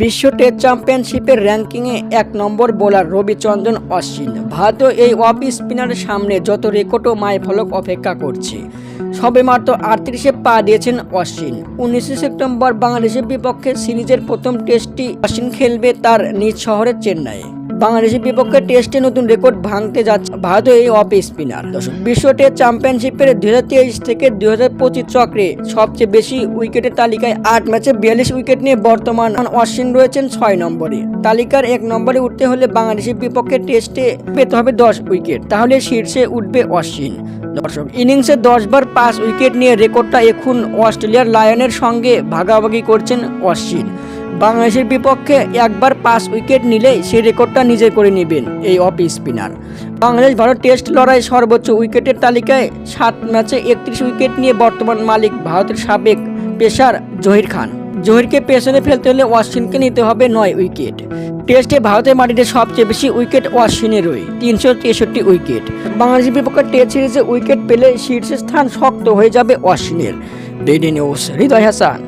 বিশ্ব টেস্ট চ্যাম্পিয়নশিপের র্যাঙ্কিংয়ে এক নম্বর বোলার রবিচন্দ্রন অশ্বিন। ভারতীয় এই অফ স্পিনারের সামনে যত রেকর্ডও মায় ফলক অপেক্ষা করছে। সবে মাত্র আটত্রিশে পা দিয়েছেন অশ্বিন। উনিশে সেপ্টেম্বর বাংলাদেশের বিপক্ষে সিরিজের প্রথম টেস্টটি অশ্বিন খেলবে তার নিজ শহরের চেন্নাইয়ে। বাংলাদেশের বিপক্ষে টেস্টে নতুন রেকর্ড ভাঙতে যাচ্ছে ভারতীয় এই অফ স্পিনার দর্শক, বিশ্ব টেস্ট চ্যাম্পিয়নশিপের দুই থেকে দুই হাজার পঁচিশ চক্রে সবচেয়ে বেশি উইকেটের তালিকায় আট ম্যাচে বিয়াল্লিশ উইকেট নিয়ে বর্তমান অশ্বিন রয়েছেন ছয় নম্বরে। তালিকার এক নম্বরে উঠতে হলে বাংলাদেশের বিপক্ষে টেস্টে পেতে হবে দশ উইকেট, তাহলে শীর্ষে উঠবে অশ্বিন। দর্শক, ইনিংসে দশ বার পাঁচ উইকেট নিয়ে রেকর্ডটা এখন অস্ট্রেলিয়ার লায়নের সঙ্গে ভাগাভাগি করছেন অশ্বিন। বাংলাদেশের বিপক্ষে একবার পাঁচ উইকেট নিলেই সেই রেকর্ডটা নিজে করে নেবেন এই off spinner. Bangladesh Bharat test লড়াই সর্বোচ্চ উইকেটের তালিকায় সাত ম্যাচে একত্রিশ উইকেট নিয়ে বর্তমান মালিক ভারতের সাবেক পেশার জহির খান। জহিরকে পেছনে ফেলতে হলে অশ্বিনকে নিতে হবে নয় উইকেট। টেস্টে ভারতের মাটিতে সবচেয়ে বেশি উইকেট অশ্বিনেরই তিনশো তেষট্টি উইকেট। বাংলাদেশের বিপক্ষে টেস্ট সিরিজে উইকেট পেলে শীর্ষস্থান শক্ত হয়ে যাবে অশ্বিনের বিডি নিউজ, হৃদয় হাসান।